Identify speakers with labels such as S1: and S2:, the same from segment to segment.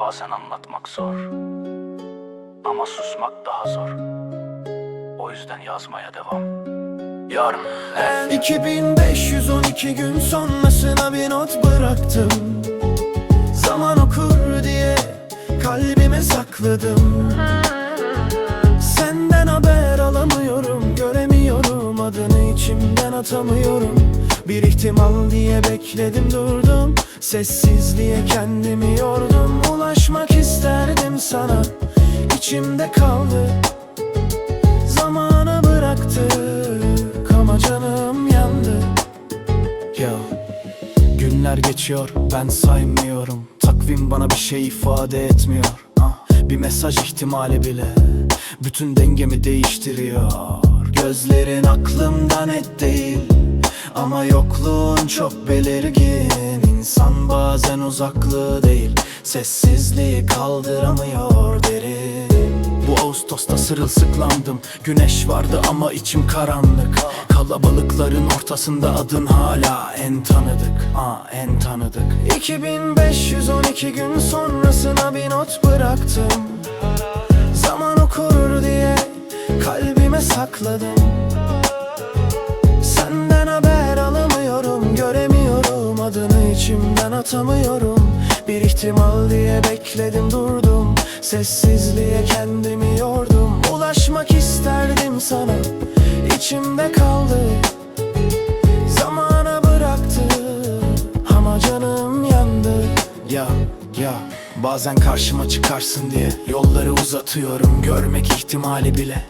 S1: Bazen anlatmak zor. Ama susmak daha zor. O yüzden yazmaya devam. Yarın ne?
S2: 2512 gün sonrasına bir not bıraktım Zaman okur diye kalbime sakladım Senden haber alamıyorum Göremiyorum adını içimden atamıyorum Bir ihtimal diye bekledim durdum Sessizliğe kendimi yordum Ulaşmak isterdim sana. İçimde kaldı Zamana bıraktık ama canım yandı. Ya günler geçiyor ben saymıyorum. Takvim bana bir şey ifade etmiyor. Ah, Bir mesaj ihtimali bile bütün dengemi değiştiriyor. Gözlerin aklımda net değil ama yokluğun çok belirgin. İnsan bazen uzaklığı değil Sessizliği kaldıramıyor derin Bu Ağustos'ta sırılsıklandım. Güneş vardı ama içim karanlık. Kalabalıkların ortasında adın hala en tanıdık. Aa en tanıdık. 2512 gün sonrasına bir not bıraktım. Zaman okur diye kalbime sakladım. Senden haber alamıyorum Göremiyorum. Adını içimden atamıyorum Bir ihtimal diye bekledim durdum. Sessizliğe kendimi yordum. Ulaşmak isterdim sana. İçimde kaldı. Zamana bıraktı. Ama canım yandı. Ya ya Bazen karşıma çıkarsın diye Yolları uzatıyorum. Görmek ihtimali bile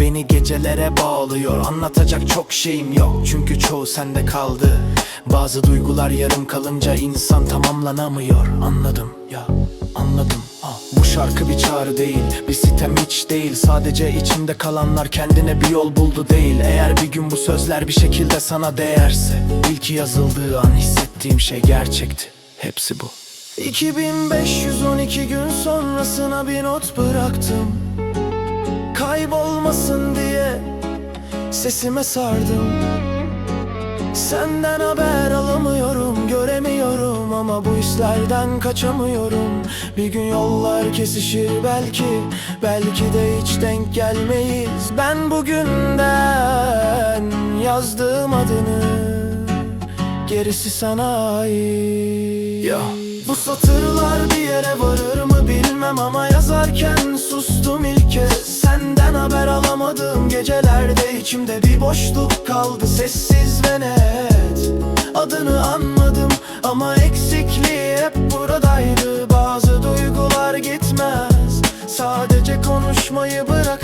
S2: Beni gecelere bağlıyor. Anlatacak çok şeyim yok Çünkü çoğu sende kaldı. Bazı duygular yarım kalınca insan tamamlanamıyor. Anladım ya anladım. Ah, Bu şarkı bir çağrı değil Bir sitem hiç değil. Sadece içimde kalanlar kendine bir yol buldu değil. Eğer bir gün bu sözler bir şekilde sana değerse Bil ki yazıldığı an hissettiğim şey gerçekti. Hepsi bu. 2512 gün sonrasına bir not bıraktım Kaybolmasın diye sesime sardım. Senden haber alamıyorum, göremiyorum ama bu hislerden kaçamıyorum. Bir gün yollar kesişir belki, belki de hiç denk gelmeyiz. Ben bugünden yazdım adını, gerisi sana ait. Ya. Bu satırlar bir yere varır mı bilmem ama yazarken sustum haber alamadığım gecelerde içimde bir boşluk kaldı sessiz ve net. Adını anmadım ama eksikliği hep buradaydı. Bazı duygular gitmez sadece konuşmayı bırakır